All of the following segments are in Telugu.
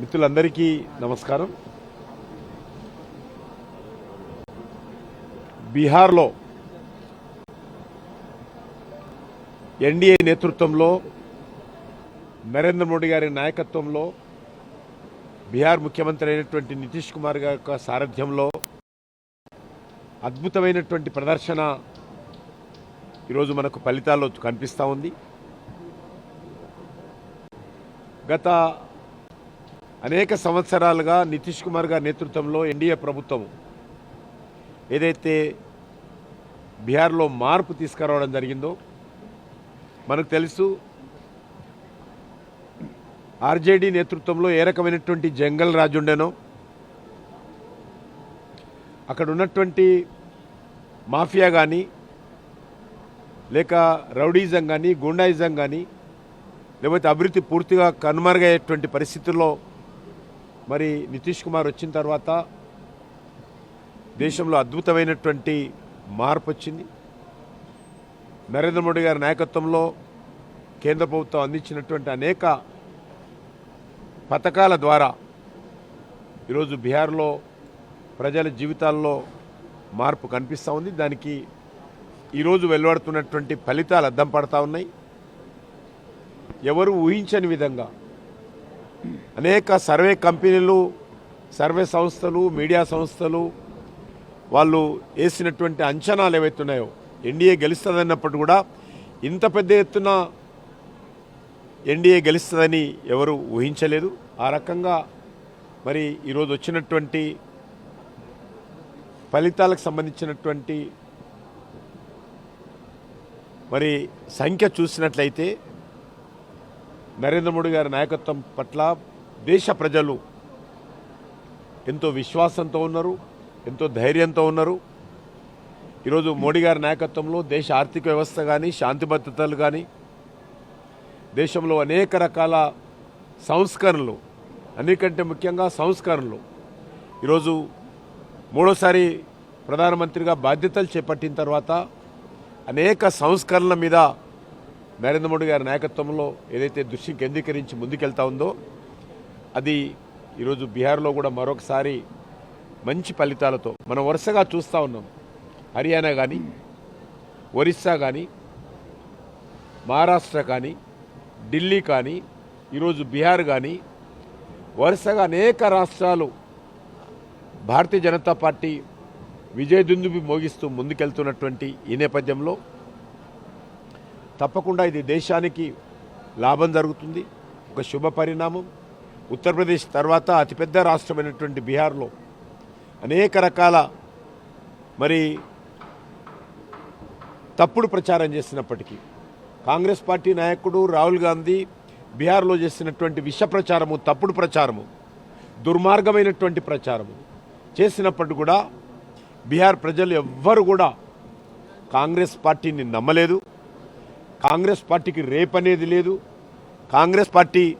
మిత్రులందరికీ నమస్కారం. బీహార్లో ఎన్డీఏ నేతృత్వంలో నరేంద్ర మోడీ గారి నాయకత్వంలో బీహార్ ముఖ్యమంత్రి అయినటువంటి నితీష్ కుమార్ గారి యొక్క సారథ్యంలో అద్భుతమైనటువంటి ప్రదర్శన ఈరోజు మనకు ఫలితాల్లో కనిపిస్తూ ఉంది. గత అనేక సంవత్సరాలుగా నితీష్ కుమార్ గారి నేతృత్వంలో ఎన్డీఏ ప్రభుత్వం ఏదైతే బీహార్లో మార్పు తీసుకురావడం జరిగిందో మనకు తెలుసు ఆర్జేడీ నేతృత్వంలో ఏ రకమైనటువంటి జంగల్ రాజు ఉండేనో అక్కడ ఉన్నటువంటి మాఫియా కానీ లేక రౌడీజం కానీ గుండాయిజం కానీ లేకపోతే అభివృద్ధి పూర్తిగా కనుమరుగయ్యేటువంటి పరిస్థితుల్లో మరి నితీష్ కుమార్ వచ్చిన తర్వాత దేశంలో అద్భుతమైనటువంటి మార్పు వచ్చింది. నరేంద్ర మోడీ గారి నాయకత్వంలో కేంద్ర ప్రభుత్వం అందించినటువంటి అనేక పథకాల ద్వారా ఈరోజు బీహార్లో ప్రజల జీవితాల్లో మార్పు కనిపిస్తూ ఉంది. దానికి ఈరోజు వెలువడుతున్నటువంటి ఫలితాలు అద్దం పడతా ఉన్నాయి. ఎవరు ఊహించని విధంగా అనేక సర్వే కంపెనీలు సర్వే సంస్థలు మీడియా సంస్థలు వాళ్ళు వేసినటువంటి అంచనాలు ఏవైతున్నాయో ఎన్డీఏ గెలుస్తుందన్నప్పుడు కూడా ఇంత పెద్ద ఎత్తున ఎన్డీఏ గెలుస్తుందని ఎవరు ఊహించలేదు. ఆ రకంగా మరి ఈరోజు వచ్చినటువంటి ఫలితాలకు సంబంధించినటువంటి మరి సంఖ్య చూసినట్లయితే నరేంద్ర మోడీ గారి నాయకత్వం పట్ల దేశ ప్రజలు ఎంతో విశ్వాసంతో ఉన్నారు ఎంతో ధైర్యంతో ఉన్నారు. ఈరోజు మోడీ గారి నాయకత్వంలో దేశ ఆర్థిక వ్యవస్థ కానీ శాంతి భద్రతలు కానీ దేశంలో అనేక రకాల సంస్కరణలు అన్నికంటే ముఖ్యంగా సంస్కరణలు. ఈరోజు మూడోసారి ప్రధానమంత్రిగా బాధ్యతలు చేపట్టిన తర్వాత అనేక సంస్కరణల మీద నరేంద్ర మోడీ గారి నాయకత్వంలో ఏదైతే దృష్టి కేంద్రీకరించి ముందుకెళ్తా ఉందో అది ఈరోజు బీహార్లో కూడా మరొకసారి మంచి ఫలితాలతో మనం వరుసగా చూస్తూ ఉన్నాం. హర్యానా కానీ ఒరిస్సా కానీ మహారాష్ట్ర కానీ ఢిల్లీ కానీ ఈరోజు బీహార్ కానీ వరుసగా అనేక రాష్ట్రాలు భారతీయ జనతా పార్టీ విజయదుందుబి మోగిస్తూ ముందుకెళ్తున్నటువంటి ఈ నేపథ్యంలో తప్పకుండా ఇది దేశానికి లాభం జరుగుతుంది. ఒక శుభ పరిణామం. ఉత్తరప్రదేశ్ తర్వాత అతిపెద్ద రాష్ట్రమైనటువంటి బీహార్లో అనేక రకాల మరి తప్పుడు ప్రచారం చేసినప్పటికీ కాంగ్రెస్ పార్టీ నాయకుడు రాహుల్ గాంధీ బీహార్లో చేసినటువంటి విష ప్రచారము తప్పుడు ప్రచారము దుర్మార్గమైనటువంటి ప్రచారము చేసినప్పటి కూడా బీహార్ ప్రజలు ఎవ్వరు కూడా కాంగ్రెస్ పార్టీని నమ్మలేదు. కాంగ్రెస్ పార్టీకి రేపనేది లేదు. కాంగ్రెస్ పార్టీ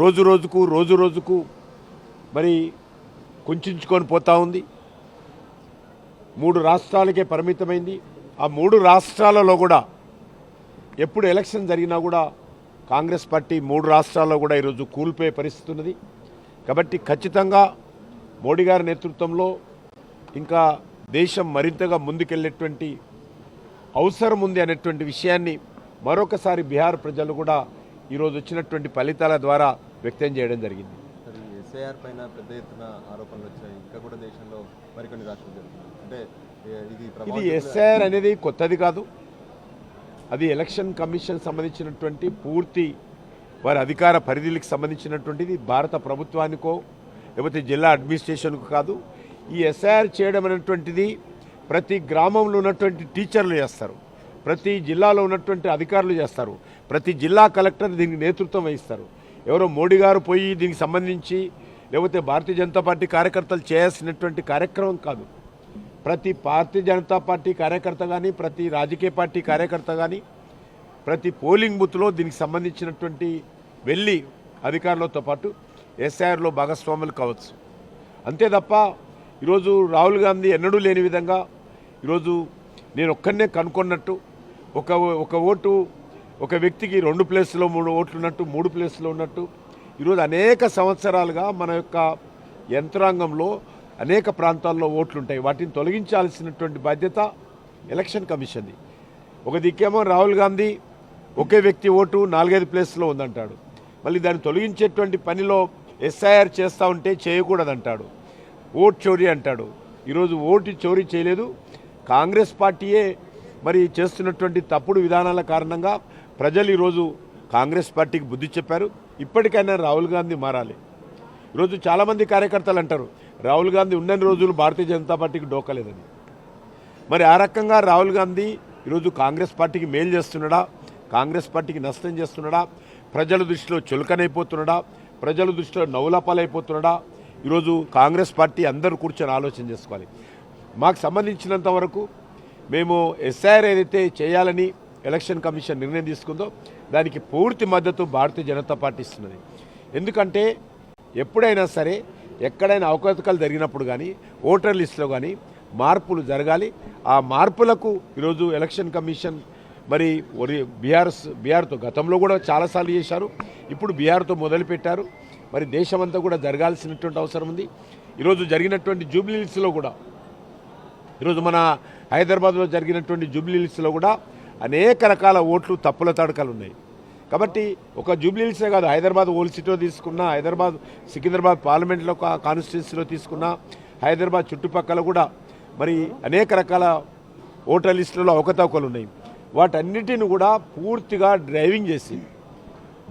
రోజు రోజుకు రోజు రోజుకు మరి కుంచుకొని పోతూ ఉంది. మూడు రాష్ట్రాలకే పరిమితమైంది. ఆ మూడు రాష్ట్రాలలో కూడా ఎప్పుడు ఎలక్షన్ జరిగినా కూడా కాంగ్రెస్ పార్టీ మూడు రాష్ట్రాల్లో కూడా ఈరోజు కూలిపోయే పరిస్థితి ఉన్నది కాబట్టి ఖచ్చితంగా మోడీ గారి నేతృత్వంలో ఇంకా దేశం మరింతగా ముందుకెళ్ళేటువంటి అవసరం ఉంది అనేటువంటి విషయాన్ని మరొకసారి బీహార్ ప్రజలు కూడా ఈరోజు వచ్చినటువంటి ఫలితాల ద్వారా వ్యక్తం చేయడం జరిగింది. ఎస్ఐఆర్ పైన పెద్ద ఎత్తున ఆరోపణలు వచ్చాయి. ఇంకా కూడా దేశంలో మరికొన్ని రాష్ట్రాలు అంటే ఇది ఇది ఎస్ఐఆర్ అనేది కొత్తది కాదు. అది ఎలక్షన్ కమిషన్ సంబంధించినటువంటి పూర్తి వారి అధికార పరిధిలకు సంబంధించినటువంటిది భారత ప్రభుత్వానికో లేకపోతే జిల్లా అడ్మినిస్ట్రేషన్కు కాదు. ఈ ఎస్ఐఆర్ చేయడం అనేటువంటిది ప్రతి గ్రామంలో ఉన్నటువంటి టీచర్లు చేస్తారు. ప్రతి జిల్లాలో ఉన్నటువంటి అధికారులు చేస్తారు. ప్రతి జిల్లా కలెక్టర్ దీనికి నేతృత్వం వహిస్తారు. ఎవరో మోడీ గారు పోయి దీనికి సంబంధించి లేకపోతే భారతీయ జనతా పార్టీ కార్యకర్తలు చేయాల్సినటువంటి కార్యక్రమం కాదు. ప్రతి భారతీయ జనతా పార్టీ కార్యకర్త కానీ ప్రతి రాజకీయ పార్టీ కార్యకర్త కానీ ప్రతి పోలింగ్ బూత్లో దీనికి సంబంధించినటువంటి వెళ్ళి అధికారులతో పాటు ఎస్ఐఆర్లో భాగస్వాములు కావచ్చు. అంతే తప్ప ఈరోజు రాహుల్ గాంధీ ఎన్నడూ లేని విధంగా ఈరోజు నేను ఒక్కనే కనుక్కున్నట్టు ఒక ఒక ఓటు ఒక వ్యక్తికి రెండు ప్లేస్లో మూడు ఓట్లు ఉన్నట్టు మూడు ప్లేస్లో ఉన్నట్టు ఈరోజు అనేక సంవత్సరాలుగా మన యొక్క యంత్రాంగంలో అనేక ప్రాంతాల్లో ఓట్లు ఉంటాయి వాటిని తొలగించాల్సినటువంటి బాధ్యత ఎలక్షన్ కమిషన్ది. ఒక దిక్కేమో రాహుల్ గాంధీ ఒకే వ్యక్తి ఓటు నాలుగైదు ప్లేస్లో ఉందంటాడు. మళ్ళీ దాన్ని తొలగించేటువంటి పనిలో ఎస్ఐఆర్ చేస్తూ ఉంటే చేయకూడదంటాడు. ఓట్ చోరీ అంటాడు. ఈరోజు ఓటు చోరీ చేయలేదు. కాంగ్రెస్ పార్టీయే మరి చేస్తున్నటువంటి తప్పుడు విధానాల కారణంగా ప్రజలు ఈరోజు కాంగ్రెస్ పార్టీకి బుద్ధి చెప్పారు. ఇప్పటికైనా రాహుల్ గాంధీ మారాలి. ఈరోజు చాలామంది కార్యకర్తలు అంటారు రాహుల్ గాంధీ ఉన్నన్ని రోజులు భారతీయ జనతా పార్టీకి డోకలేదని. మరి ఆ రకంగా రాహుల్ గాంధీ ఈరోజు కాంగ్రెస్ పార్టీకి మేలు చేస్తున్నాడా? కాంగ్రెస్ పార్టీకి నష్టం చేస్తున్నాడా? ప్రజల దృష్టిలో చులకనైపోతున్నాడా? ప్రజల దృష్టిలో నవ్వులపాలైపోతున్నాడా? ఈరోజు కాంగ్రెస్ పార్టీ అందరూ కూర్చొని ఆలోచన చేసుకోవాలి. మాకు సంబంధించినంత వరకు మేము ఎస్ఐఆర్ ఏదైతే చేయాలని ఎలక్షన్ కమిషన్ నిర్ణయం తీసుకుందో దానికి పూర్తి మద్దతు భారతీయ జనతా పార్టీ ఇస్తున్నది. ఎందుకంటే ఎప్పుడైనా సరే ఎక్కడైనా అవకతవకలు జరిగినప్పుడు కానీ ఓటర్ లిస్టులో కానీ మార్పులు జరగాలి. ఆ మార్పులకు ఈరోజు ఎలక్షన్ కమిషన్ మరి ఒరి బీఆర్ బీఆర్తో గతంలో కూడా చాలాసార్లు చేశారు. ఇప్పుడు బీఆర్తో మొదలుపెట్టారు మరి దేశమంతా కూడా జరగాల్సినటువంటి అవసరం ఉంది. ఈరోజు జరిగినటువంటి జూబ్లీహిల్స్లో కూడా ఈరోజు మన హైదరాబాద్లో జరిగినటువంటి జూబ్లీహిల్స్లో కూడా అనేక రకాల ఓట్లు తప్పుల తడకలు ఉన్నాయి. కాబట్టి ఒక జూబ్లీహిల్సే కాదు హైదరాబాద్ ఓల్డ్ సిటీలో తీసుకున్నా హైదరాబాద్ సికింద్రాబాద్ పార్లమెంట్లో కాన్స్టిట్యున్సీలో తీసుకున్నా హైదరాబాద్ చుట్టుపక్కల కూడా మరి అనేక రకాల ఓటర్ లిస్టులలో అవకతవకలు ఉన్నాయి. వాటన్నిటిని కూడా పూర్తిగా డ్రైవింగ్ చేసి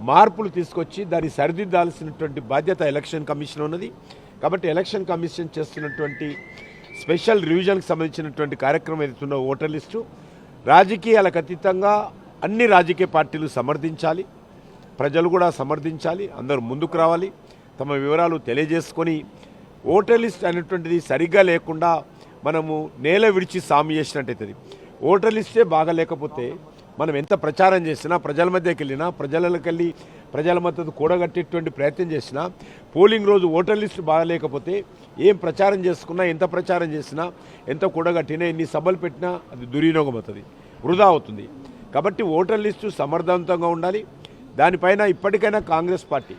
మార్పులు తీసుకొచ్చి దాన్ని సరిదిద్దాల్సినటువంటి బాధ్యత ఎలక్షన్ కమిషన్ ఉన్నది. కాబట్టి ఎలక్షన్ కమిషన్ చేస్తున్నటువంటి స్పెషల్ రివిజన్కి సంబంధించినటువంటి కార్యక్రమం ఏదైతుందో ఓటర్ లిస్టు రాజకీయాలకు అతీతంగా అన్ని రాజకీయ పార్టీలు సమర్థించాలి. ప్రజలు కూడా సమర్థించాలి. అందరూ ముందుకు రావాలి. తమ వివరాలు తెలియజేసుకొని ఓటర్ లిస్ట్ అనేటువంటిది సరిగ్గా లేకుండా మనము నేల విడిచి సామి చేసినట్టయితుంది. ఓటర్ లిస్టే బాగా లేకపోతే మనం ఎంత ప్రచారం చేసినా ప్రజల మధ్యకి వెళ్ళినా ప్రజలకు వెళ్ళి ప్రజల మద్దతు కూడగట్టేటువంటి ప్రయత్నం చేసినా పోలింగ్ రోజు ఓటర్ లిస్టు బాగలేకపోతే ఏం ప్రచారం చేసుకున్నా ఎంత ప్రచారం చేసినా ఎంత కూడగట్టినా ఎన్ని సభలు పెట్టినా అది దుర్వినియోగం అవుతుంది వృధా అవుతుంది. కాబట్టి ఓటర్ లిస్టు సమర్థవంతంగా ఉండాలి. దానిపైన ఇప్పటికైనా కాంగ్రెస్ పార్టీ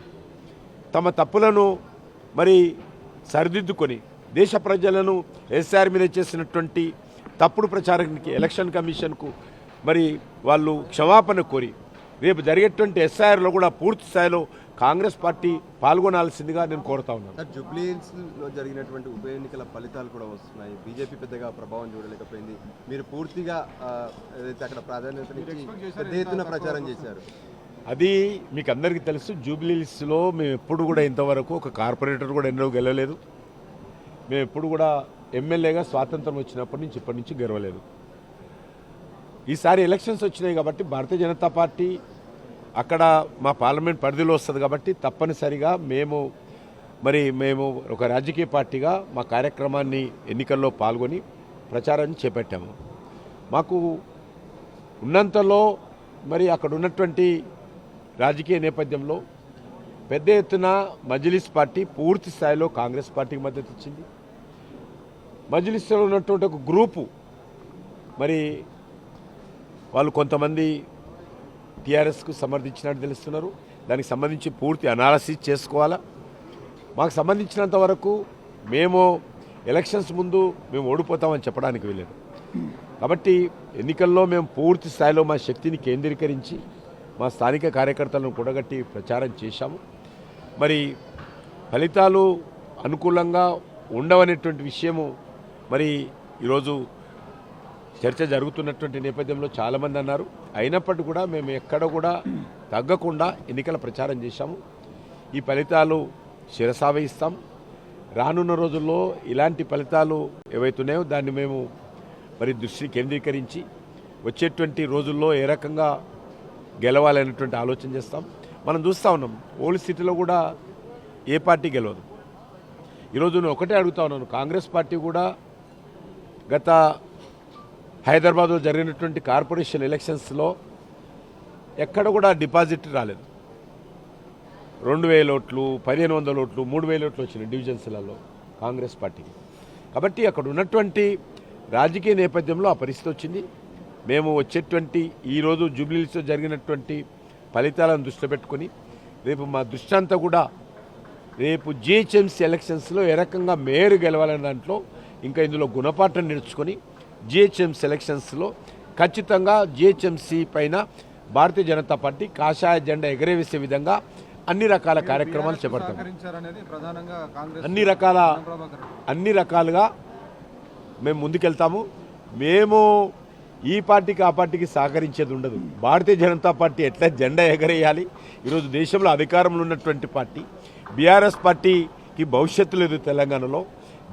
తమ తప్పులను మరి సరిదిద్దుకొని దేశ ప్రజలను ఎస్ఆర్ మీద చేసినటువంటి తప్పుడు ప్రచారానికి ఎలక్షన్ కమిషన్కు మరి వాళ్ళు క్షమాపణ కోరి రేపు జరిగేటువంటి ఎస్ఐఆర్లో కూడా పూర్తి స్థాయిలో కాంగ్రెస్ పార్టీ పాల్గొనాల్సిందిగా నేను కోరుతా ఉన్నాను. సార్ జూబ్లీ హిల్స్లో జరిగినటువంటి ఉప ఎన్నికల ఫలితాలు కూడా వస్తున్నాయి. బీజేపీ పెద్దగా ప్రభావం చూడలేకపోయింది. మీరు పూర్తిగా ఏదైతే అక్కడ ప్రాధాన్యతనిచ్చి పెద్ద ఎత్తున ప్రచారం చేశారు. అది మీకు అందరికీ తెలుసు జూబ్లీస్లో మేము ఎప్పుడు కూడా ఇంతవరకు ఒక కార్పొరేటర్ కూడా ఎన్నో గెలవలేదు. మేము ఎప్పుడు కూడా ఎమ్మెల్యేగా స్వాతంత్రం వచ్చినప్పటి నుంచి ఇప్పటి నుంచి గెలవలేదు. ఈసారి ఎలక్షన్స్ వచ్చినాయి కాబట్టి భారతీయ జనతా పార్టీ అక్కడ మా పార్లమెంట్ పరిధిలో వస్తుంది కాబట్టి తప్పనిసరిగా మేము మరి మేము ఒక రాజకీయ పార్టీగా మా కార్యక్రమాన్ని ఎన్నికల్లో పాల్గొని ప్రచారాన్ని చేపట్టాము. మాకు ఉన్నంతలో మరి అక్కడ ఉన్నటువంటి రాజకీయ నేపథ్యంలో పెద్ద ఎత్తున మజ్లిస్ పార్టీ పూర్తి స్థాయిలో కాంగ్రెస్ పార్టీకి మద్దతు ఇచ్చింది. మజ్లిస్లో ఉన్నటువంటి ఒక గ్రూపు మరి వాళ్ళు కొంతమంది టీఆర్ఎస్కు సమర్థించినట్టు తెలుస్తున్నారు. దానికి సంబంధించి పూర్తి అనాలసిస్ చేసుకోవాలా? మాకు సంబంధించినంత వరకు మేము ఎలక్షన్స్ ముందు మేము ఓడిపోతామని చెప్పడానికి వీలేదు కాబట్టి ఎన్నికల్లో మేము పూర్తి స్థాయిలో మా శక్తిని కేంద్రీకరించి మా స్థానిక కార్యకర్తలను కూడగట్టి ప్రచారం చేశాము. మరి ఫలితాలు అనుకూలంగా ఉండవనేటువంటి విషయము మరి ఈరోజు చర్చ జరుగుతున్నటువంటి నేపథ్యంలో చాలామంది అన్నారు. అయినప్పటికీ కూడా మేము ఎక్కడ కూడా తగ్గకుండా ఎన్నికల ప్రచారం చేశాము. ఈ ఫలితాలు శిరసావహిస్తాం రానున్న రోజుల్లో ఇలాంటి ఫలితాలు ఏవైతున్నాయో దాన్ని మేము మరి దృష్టి కేంద్రీకరించి వచ్చేటువంటి రోజుల్లో ఏ రకంగా గెలవాలనేటువంటి ఆలోచన చేస్తాం. మనం చూస్తూ ఉన్నాం. ఓల్డ్ సిటీలో కూడా ఏ పార్టీ గెలవదు. ఈరోజు నేను ఒకటే అడుగుతా ఉన్నాను. కాంగ్రెస్ పార్టీ కూడా గత హైదరాబాద్లో జరిగినటువంటి కార్పొరేషన్ ఎలక్షన్స్లో ఎక్కడ కూడా డిపాజిట్ రాలేదు. రెండు వేల ఓట్లు పదిహేను వందల ఓట్లు మూడు వేల ఓట్లు వచ్చిన డివిజన్స్లలో కాంగ్రెస్ పార్టీకి. కాబట్టి అక్కడ ఉన్నటువంటి రాజకీయ నేపథ్యంలో ఆ పరిస్థితి వచ్చింది. మేము వచ్చేటువంటి ఈరోజు జూబ్లీస్లో జరిగినటువంటి ఫలితాలను దృష్టిలో పెట్టుకొని రేపు మా దృష్టి అంతా కూడా రేపు జిహెచ్ఎంసీ ఎలక్షన్స్లో ఏ రకంగా మేయర్ గెలవాలనే దాంట్లో ఇంకా ఇందులో గుణపాఠం నేర్చుకొని జిహెచ్ఎంసీ ఎలక్షన్స్లో ఖచ్చితంగా జిహెచ్ఎంసీ పైన భారతీయ జనతా పార్టీ కాషాయ జెండా ఎగరవేసే విధంగా అన్ని రకాల కార్యక్రమాలు చేపడతాం. అన్ని రకాల. అన్ని రకాలుగా మేము ముందుకెళ్తాము. మేము ఈ పార్టీకి ఆ పార్టీకి సహకరించేది ఉండదు. భారతీయ జనతా పార్టీ ఎట్లా జెండా ఎగరేయాలి? ఈరోజు దేశంలో అధికారంలో ఉన్నటువంటి పార్టీ బీఆర్ఎస్ పార్టీకి భవిష్యత్తు లేదు తెలంగాణలో.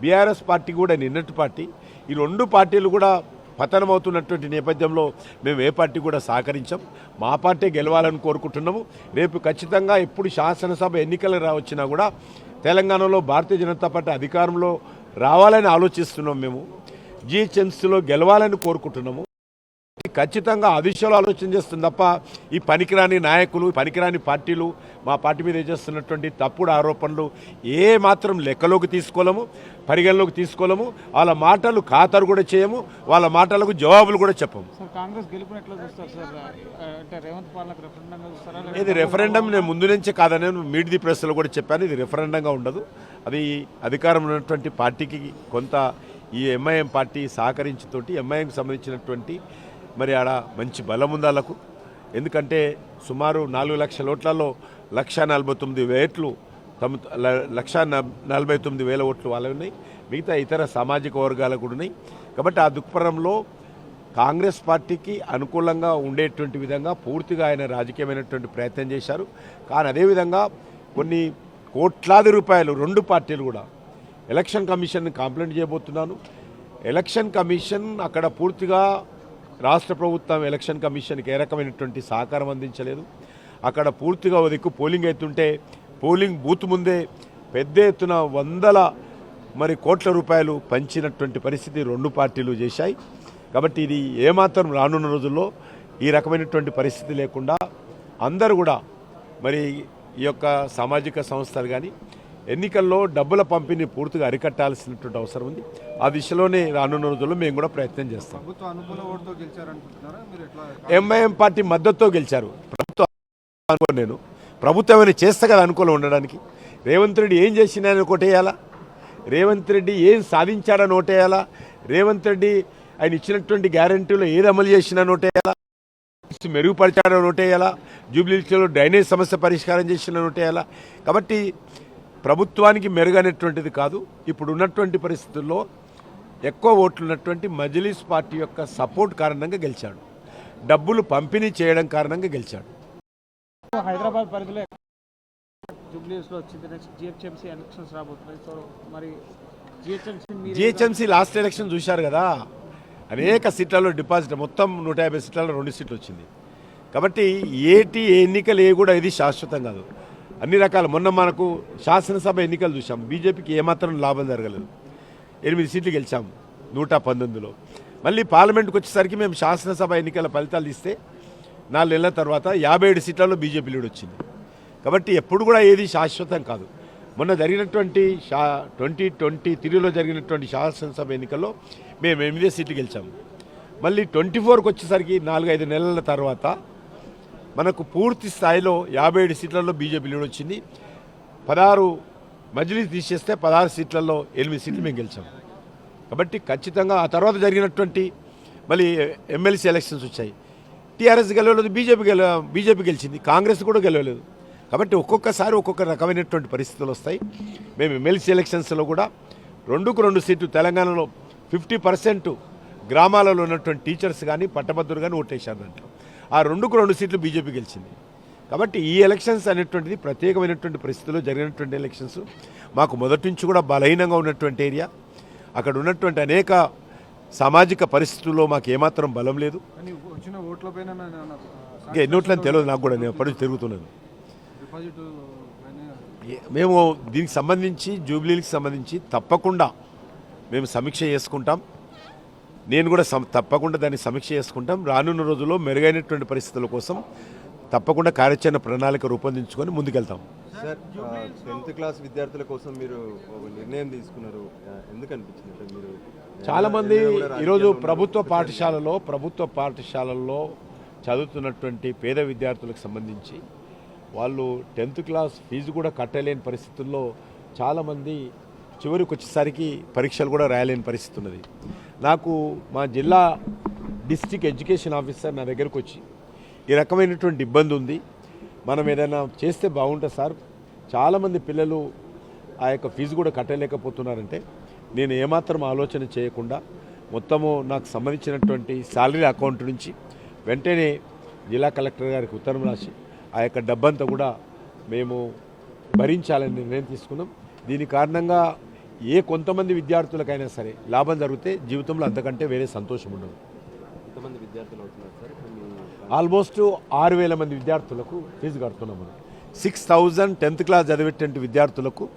బీఆర్ఎస్ పార్టీ కూడా నిన్నటి పార్టీ ఈ రెండు పార్టీలు కూడా పతనమవుతున్నటువంటి నేపథ్యంలో మేము ఏ పార్టీ కూడా సహకరించాం. మా పార్టీ గెలవాలని కోరుకుంటున్నాము. రేపు ఖచ్చితంగా ఎప్పుడు శాసనసభ ఎన్నికలు రా వచ్చినా కూడా తెలంగాణలో భారతీయ జనతా పార్టీ అధికారంలో రావాలని ఆలోచిస్తున్నాం మేము. జిహెచ్ఎంసీలో గెలవాలని కోరుకుంటున్నాము. ఖచ్చితంగా ఆ దిశలో ఆలోచన చేస్తుంది తప్ప ఈ పనికిరాని నాయకులు పనికిరాని పార్టీలు మా పార్టీ మీద చేస్తున్నటువంటి తప్పుడు ఆరోపణలు ఏ మాత్రం లెక్కలోకి తీసుకోలేము పరిగణలోకి తీసుకోలేము వాళ్ళ మాటలు ఖాతరు కూడా చేయము వాళ్ళ మాటలకు జవాబులు కూడా చెప్పము. ఇది రెఫరెండం నేను ముందు నుంచే కాదని మీట్ ది ప్రెస్లో కూడా చెప్పాను ఇది రెఫరెండంగా ఉండదు. అది అధికారంలో ఉన్నటువంటి పార్టీకి కొంత ఈ ఎంఐఎం పార్టీ సహకరించుతోటి ఎంఐఎంకి సంబంధించినటువంటి మరి ఆడ మంచి బలం ఉంది వాళ్ళకు ఎందుకంటే సుమారు నాలుగు లక్షల ఓట్లలో లక్ష నలభై తొమ్మిది వేట్లు తమ ల- లక్ష న- నలభై తొమ్మిది వేల ఓట్లు వాళ్ళవి ఉన్నాయి. మిగతా ఇతర సామాజిక వర్గాలకు కూడా ఉన్నాయి. కాబట్టి ఆ దుక్పరంలో కాంగ్రెస్ పార్టీకి అనుకూలంగా ఉండేటువంటి విధంగా పూర్తిగా ఆయన రాజకీయమైనటువంటి ప్రయత్నం చేశారు. కానీ అదేవిధంగా కొన్ని కోట్లాది రూపాయలు రెండు పార్టీలు కూడా ఎలక్షన్ కమిషన్ కంప్లైంట్ చేయబోతున్నాను. ఎలక్షన్ కమిషన్ అక్కడ పూర్తిగా రాష్ట్ర ప్రభుత్వం ఎలక్షన్ కమిషన్కి ఏ రకమైనటువంటి సహకారం అందించలేదు. అక్కడ పూర్తిగా ఓ దిక్కు పోలింగ్ అవుతుంటే పోలింగ్ బూత్ ముందే పెద్ద ఎత్తున వందల మరి కోట్ల రూపాయలు పంచినటువంటి పరిస్థితి రెండు పార్టీలు చేశాయి. కాబట్టి ఇది ఏమాత్రం రానున్న రోజుల్లో ఈ రకమైనటువంటి పరిస్థితి లేకుండా అందరూ కూడా మరి ఈ యొక్క సామాజిక సంస్థలు కానీ ఎన్నికల్లో డబ్బుల పంపిణీ పూర్తిగా అరికట్టాల్సినటువంటి అవసరం ఉంది. ఆ దిశలోనే రానున్న రోజుల్లో మేము కూడా ప్రయత్నం చేస్తాం. ఎంఐఎం పార్టీ మద్దతుతో గెలిచారు. ప్రభుత్వం నేను. ప్రభుత్వం ఏమైనా చేస్తే కదా అనుకూలం ఉండడానికి. రేవంత్ రెడ్డి ఏం చేసినా కొట్టేయాలా రేవంత్ రెడ్డి ఏం సాధించాడని ఓటేయాలా? రేవంత్ రెడ్డి ఆయన ఇచ్చినటువంటి గ్యారంటీలో ఏది అమలు చేసినా నోటేయాలా మెరుగుపరిచాడని నోటేయాలా జూబ్లీలో డ్రైనేజ్ సమస్య పరిష్కారం చేసిన నోటేయాలా కాబట్టి ప్రభుత్వానికి మెరుగైనటువంటిది కాదు. ఇప్పుడు ఉన్నటువంటి పరిస్థితుల్లో ఎక్కువ ఓట్లు ఉన్నటువంటి మజ్లిస్ పార్టీ యొక్క సపోర్ట్ కారణంగా గెలిచాడు. డబ్బులు పంపిణీ చేయడం కారణంగా గెలిచాడు. హైదరాబాద్ పరిధిలో జిహెచ్ఎంసీ లాస్ట్ ఎలక్షన్ చూశారు కదా. అనేక సీట్లలో డిపాజిట్ మొత్తం నూట యాభై సీట్లలో రెండు సీట్లు వచ్చింది. కాబట్టి ఏటి ఎన్నికలు ఏ కూడా ఇది శాశ్వతం కాదు. అన్ని రకాల. మొన్న మనకు శాసనసభ ఎన్నికలు చూసాం బీజేపీకి ఏమాత్రం లాభం జరగలేదు. ఎనిమిది సీట్లు గెలిచాం. నూట పంతొమ్మిదిలో. మళ్ళీ పార్లమెంట్కి వచ్చేసరికి మేము శాసనసభ ఎన్నికల ఫలితాలు ఇస్తే నాలుగు నెలల తర్వాత యాభై ఏడు సీట్లలో బీజేపీ లీడ్ వచ్చింది. కాబట్టి ఎప్పుడు కూడా ఏది శాశ్వతం కాదు. మొన్న జరిగినటువంటి షా ట్వంటీ ట్వంటీ త్రీలో జరిగినటువంటి శాసనసభ ఎన్నికల్లో మేము ఎనిమిదే సీట్లు గెలిచాము. మళ్ళీ ట్వంటీ ఫోర్కి వచ్చేసరికి నాలుగైదు నెలల తర్వాత మనకు పూర్తి స్థాయిలో యాభై ఏడు సీట్లలో బీజేపీ లీడ్ వచ్చింది. పదహారు మజిలీ తీసేస్తే పదహారు సీట్లలో ఎనిమిది సీట్లు మేము గెలిచాము కాబట్టి ఖచ్చితంగా ఆ తర్వాత జరిగినటువంటి మళ్ళీ ఎమ్మెల్సీ ఎలక్షన్స్ వచ్చాయి. టీఆర్ఎస్ గెలవలేదు బీజేపీ గెల బీజేపీ గెలిచింది కాంగ్రెస్ కూడా గెలవలేదు. కాబట్టి ఒక్కొక్కసారి ఒక్కొక్క రకమైనటువంటి పరిస్థితులు వస్తాయి. మేము ఎమ్మెల్సీ ఎలక్షన్స్లో కూడా రెండుకు రెండు సీట్లు తెలంగాణలో ఫిఫ్టీ పర్సెంట్ గ్రామాలలో ఉన్నటువంటి టీచర్స్ కానీ పట్టభద్రులు కానీ ఓటేశారు దాంట్లో. ఆ రెండుకు రెండు సీట్లు బీజేపీ గెలిచింది. కాబట్టి ఈ ఎలక్షన్స్ అనేటువంటిది ప్రత్యేకమైనటువంటి పరిస్థితుల్లో జరిగినటువంటి ఎలక్షన్స్. మాకు మొదటి నుంచి కూడా బలహీనంగా ఉన్నటువంటి ఏరియా. అక్కడ ఉన్నటువంటి అనేక సామాజిక పరిస్థితుల్లో మాకు ఏమాత్రం బలం లేదు. ఇంకా ఎన్ని ఓట్లని తెలియదు నాకు కూడా నేను నుంచి తిరుగుతున్నాను. మేము దీనికి సంబంధించి జూబ్లీలకు సంబంధించి తప్పకుండా మేము సమీక్ష చేసుకుంటాం. నేను కూడా తప్పకుండా దాన్ని సమీక్ష చేసుకుంటాం. రానున్న రోజుల్లో మెరుగైనటువంటి పరిస్థితుల కోసం తప్పకుండా కార్యాచరణ ప్రణాళిక రూపొందించుకొని ముందుకెళ్తాం. సార్ టెన్త్ క్లాస్ విద్యార్థుల కోసం మీరు నిర్ణయం తీసుకున్నారు. ఆ, ఎందుకు అనిపించింది అంటే మీరు? చాలా మంది ఏదైనా కూడా ఈరోజు ప్రభుత్వ. పాఠశాలలో ప్రభుత్వ పాఠశాలల్లో చదువుతున్నటువంటి పేద విద్యార్థులకు సంబంధించి వాళ్ళు టెన్త్ క్లాస్ ఫీజు కూడా కట్టలేని పరిస్థితుల్లో చాలామంది చివరికి వచ్చేసరికి పరీక్షలు కూడా రాయలేని పరిస్థితి ఉన్నది. నాకు మా జిల్లా డిస్టిక్ ఎడ్యుకేషన్ ఆఫీసర్ నా దగ్గరకు వచ్చి ఈ రకమైనటువంటి ఇబ్బంది ఉంది. మనం ఏదైనా చేస్తే బాగుంటుంది సార్. చాలామంది పిల్లలు ఆ యొక్క ఫీజు కూడా కట్టలేకపోతున్నారంటే నేను ఏమాత్రం ఆలోచన చేయకుండా మొత్తము నాకు సంబంధించినటువంటి శాలరీ అకౌంట్ నుంచి వెంటనే జిల్లా కలెక్టర్ గారికి ఉత్తరం రాసి ఆ యొక్క డబ్బంతా కూడా మేము భరించాలని నిర్ణయం తీసుకున్నాం. దీని కారణంగా ఏ కొంతమంది విద్యార్థులకైనా సరే లాభం జరిగితే జీవితంలో అంతకంటే వేరే సంతోషం ఉండదు. ఎంతమంది విద్యార్థులు అవుతున్నారు సార్? ఆల్మోస్ట్ ఆరు వేల మంది విద్యార్థులకు ఫీజు కడుతున్నాం మనం. సిక్స్ థౌజండ్ టెన్త్ క్లాస్ చదివేటువంటి విద్యార్థులకు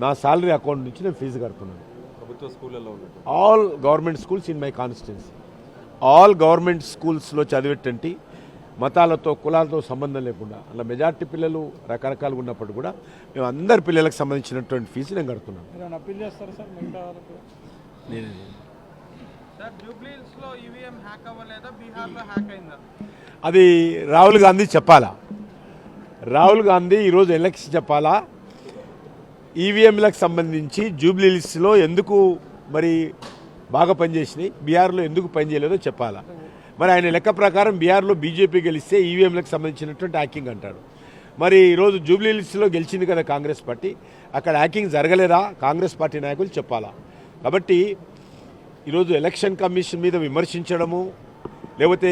నా శాలరీ అకౌంట్ నుంచి నేను ఫీజు కడుతున్నాను. ప్రభుత్వ ఉన్నట్టు all government schools in my constituency. All government స్కూల్స్లో చదివేటువంటి మతాలతో కులాలతో సంబంధం లేకుండా అలా మెజార్టీ పిల్లలు రకరకాలుగా ఉన్నప్పుడు కూడా మేము అందరి పిల్లలకు సంబంధించినటువంటి ఫీజు నేను కడుతున్నాను. అది రాహుల్ గాంధీ చెప్పాలా? రాహుల్ గాంధీ ఈరోజు ఎలక్షన్ చెప్పాలా? ఈవీఎంలకు సంబంధించి జూబ్లీహిల్స్లో ఎందుకు మరి బాగా పనిచేసినాయి? బీహార్లో ఎందుకు పనిచేయలేదో చెప్పాలా? మరి ఆయన లెక్క ప్రకారం బీహార్లో బీజేపీ గెలిస్తే ఈవీఎంలకు సంబంధించినటువంటి హ్యాకింగ్ అంటాడు. మరి ఈరోజు జూబ్లీహిల్స్లో గెలిచింది కదా కాంగ్రెస్ పార్టీ. అక్కడ హ్యాకింగ్ జరగలేదా? కాంగ్రెస్ పార్టీ నాయకులు చెప్పాలా? కాబట్టి ఈరోజు ఎలక్షన్ కమిషన్ మీద విమర్శించడము లేకపోతే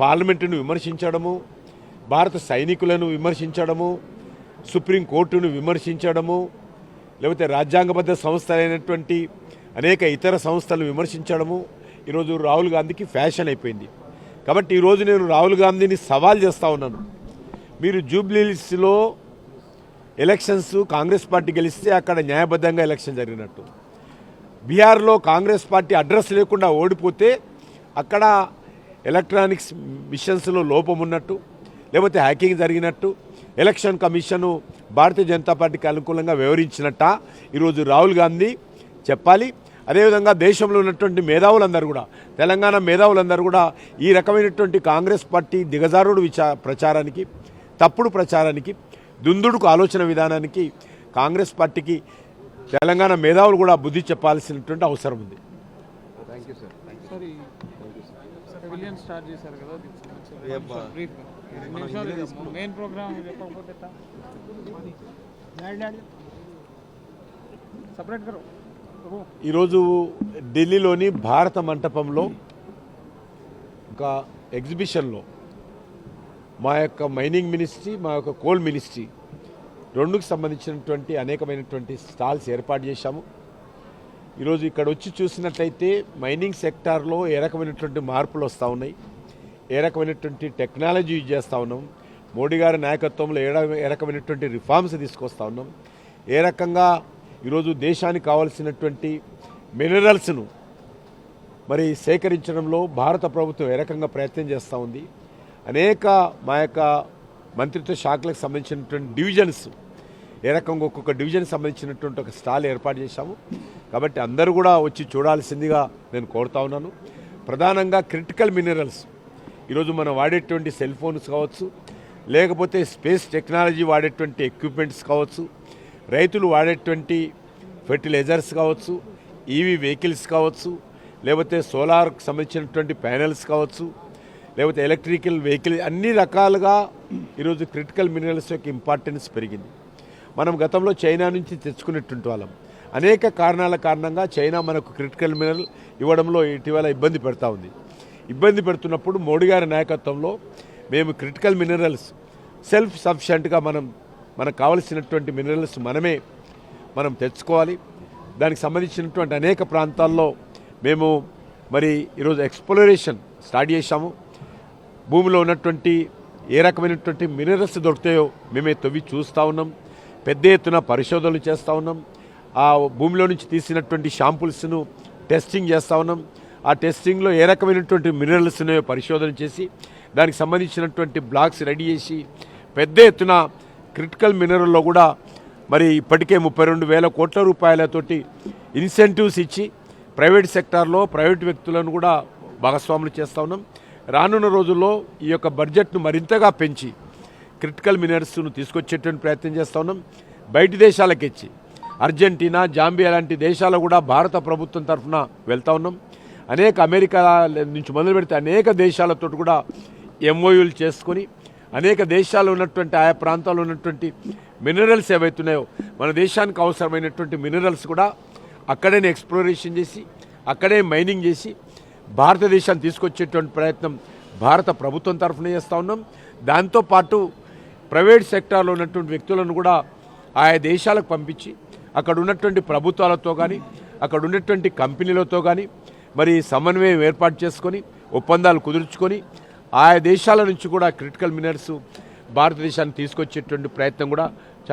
పార్లమెంటును విమర్శించడము భారత సైనికులను విమర్శించడము సుప్రీంకోర్టును విమర్శించడము లేకపోతే రాజ్యాంగబద్ధ సంస్థలైనటువంటి అనేక ఇతర సంస్థలను విమర్శించడము ఈరోజు రాహుల్ గాంధీకి ఫ్యాషన్ అయిపోయింది. కాబట్టి ఈరోజు నేను రాహుల్ గాంధీని సవాల్ చేస్తూ ఉన్నాను. మీరు జూబ్లీస్లో ఎలక్షన్స్ కాంగ్రెస్ పార్టీ గెలిస్తే అక్కడ న్యాయబద్ధంగా ఎలక్షన్ జరిగినట్టు. బీహార్లో కాంగ్రెస్ పార్టీ అడ్రస్ లేకుండా ఓడిపోతే అక్కడ ఎలక్ట్రానిక్స్ మిషన్స్లో లోపం ఉన్నట్టు లేకపోతే హ్యాకింగ్ జరిగినట్టు ఎలక్షన్ కమిషను భారతీయ జనతా పార్టీకి అనుకూలంగా వివరించినట్ట ఈరోజు రాహుల్ గాంధీ చెప్పాలి. అదేవిధంగా దేశంలో ఉన్నటువంటి మేధావులందరూ కూడా తెలంగాణ మేధావులందరూ కూడా ఈ రకమైనటువంటి కాంగ్రెస్ పార్టీ దిగజారుడు విచా ప్రచారానికి తప్పుడు ప్రచారానికి దుందుడుకు ఆలోచన విధానానికి కాంగ్రెస్ పార్టీకి తెలంగాణ మేధావులు కూడా బుద్ధి చెప్పాల్సినటువంటి అవసరం ఉంది? సపరేట్ ఈరోజు ఢిల్లీలోని భారత మంటపంలో ఒక ఎగ్జిబిషన్లో మా యొక్క మైనింగ్ మినిస్ట్రీ మా యొక్క కోల్ మినిస్ట్రీ రెండుకు సంబంధించినటువంటి అనేకమైనటువంటి స్టాల్స్ ఏర్పాటు చేశాము. ఈరోజు ఇక్కడ వచ్చి చూసినట్లయితే మైనింగ్ సెక్టార్లో ఏ రకమైనటువంటి మార్పులు వస్తూ ఉన్నాయి ఏ రకమైనటువంటి టెక్నాలజీ యూజ్ చేస్తూ ఉన్నాం మోడీ గారి నాయకత్వంలో ఏ ఏ రకమైనటువంటి రిఫార్మ్స్ తీసుకొస్తా ఉన్నాం ఏ రకంగా ఈరోజు దేశానికి కావాల్సినటువంటి మినరల్స్ను మరి సేకరించడంలో భారత ప్రభుత్వం ఏ రకంగా ప్రయత్నం చేస్తూ ఉంది? అనేక మా యొక్క మంత్రిత్వ శాఖలకు సంబంధించినటువంటి డివిజన్స్ ఏ రకంగా ఒక్కొక్క డివిజన్ సంబంధించినటువంటి ఒక స్టాల్ ఏర్పాటు చేశాము. కాబట్టి అందరూ కూడా వచ్చి చూడాల్సిందిగా నేను కోరుతా ఉన్నాను. ప్రధానంగా క్రిటికల్ మినరల్స్. ఈరోజు మనం వాడేటువంటి సెల్ ఫోన్స్ కావచ్చు లేకపోతే స్పేస్ టెక్నాలజీ వాడేటువంటి ఎక్విప్మెంట్స్ కావచ్చు రైతులు వాడేటువంటి ఫెర్టిలైజర్స్ కావచ్చు ఈవీ వెహికల్స్ కావచ్చు లేకపోతే సోలార్కి సంబంధించినటువంటి ప్యానెల్స్ కావచ్చు లేకపోతే ఎలక్ట్రికల్ వెహికల్ అన్ని రకాలుగా ఈరోజు క్రిటికల్ మినరల్స్ యొక్క ఇంపార్టెన్స్ పెరిగింది. మనం గతంలో చైనా నుంచి తెచ్చుకునేటువంటి వాళ్ళం. అనేక కారణాల కారణంగా చైనా మనకు క్రిటికల్ మినరల్ ఇవ్వడంలో ఇటీవల ఇబ్బంది పెడతా ఉంది. ఇబ్బంది పెడుతున్నప్పుడు మోడీ గారి నాయకత్వంలో మేము క్రిటికల్ మినరల్స్ సెల్ఫ్ సఫిషియంట్గా మనం మనకు కావలసినటువంటి మినరల్స్ మనమే మనం తెచ్చుకోవాలి. దానికి సంబంధించినటువంటి అనేక ప్రాంతాల్లో మేము మరి ఈరోజు ఎక్స్ప్లోరేషన్ స్టార్ట్ చేశాము. భూమిలో ఉన్నటువంటి ఏ రకమైనటువంటి మినరల్స్ దొరుకుతాయో మేమే తవ్వి చూస్తూ ఉన్నాం. పెద్ద ఎత్తున పరిశోధనలు చేస్తూ ఉన్నాం. ఆ భూమిలో నుంచి తీసినటువంటి షాంపుల్స్ను టెస్టింగ్ చేస్తూ ఉన్నాం. ఆ టెస్టింగ్లో ఏ రకమైనటువంటి మినరల్స్ ఉన్నాయో పరిశోధన చేసి దానికి సంబంధించినటువంటి బ్లాక్స్ రెడీ చేసి పెద్ద ఎత్తున క్రిటికల్ మినరల్లో కూడా మరి ఇప్పటికే ముప్పై రెండు వేల కోట్ల రూపాయలతోటి ఇన్సెంటివ్స్ ఇచ్చి ప్రైవేట్ సెక్టార్లో ప్రైవేట్ వ్యక్తులను కూడా భాగస్వాములు చేస్తూ ఉన్నాం. రానున్న రోజుల్లో ఈ యొక్క బడ్జెట్ను మరింతగా పెంచి క్రిటికల్ మినరల్స్ను తీసుకొచ్చేటువంటి ప్రయత్నం చేస్తూ ఉన్నాం. బయటి దేశాలకు ఇచ్చి అర్జెంటీనా జాంబియా లాంటి దేశాలు కూడా భారత ప్రభుత్వం తరఫున వెళ్తా ఉన్నాం. అనేక అమెరికా నుంచి మొదలు పెడితే అనేక దేశాలతో కూడా ఎంఓయూలు చేసుకొని అనేక దేశాలు ఉన్నటువంటి ఆయా ప్రాంతాల్లో ఉన్నటువంటి మినరల్స్ ఏవైతున్నాయో మన దేశానికి అవసరమైనటువంటి మినరల్స్ కూడా అక్కడే ఎక్స్ప్లోరేషన్ చేసి అక్కడే మైనింగ్ చేసి భారతదేశాన్ని తీసుకొచ్చేటువంటి ప్రయత్నం భారత ప్రభుత్వం తరఫున చేస్తూ ఉన్నాం. దాంతోపాటు ప్రైవేట్ సెక్టార్లో ఉన్నటువంటి వ్యక్తులను కూడా ఆయా దేశాలకు పంపించి అక్కడ ఉన్నటువంటి ప్రభుత్వాలతో కానీ అక్కడ ఉన్నటువంటి కంపెనీలతో కానీ మరి సమన్వయం ఏర్పాటు చేసుకొని ఒప్పందాలు కుదుర్చుకొని ఆయా దేశాల నుంచి కూడా క్రిటికల్ మినర్స్ భారతదేశాన్ని తీసుకొచ్చేటువంటి ప్రయత్నం కూడా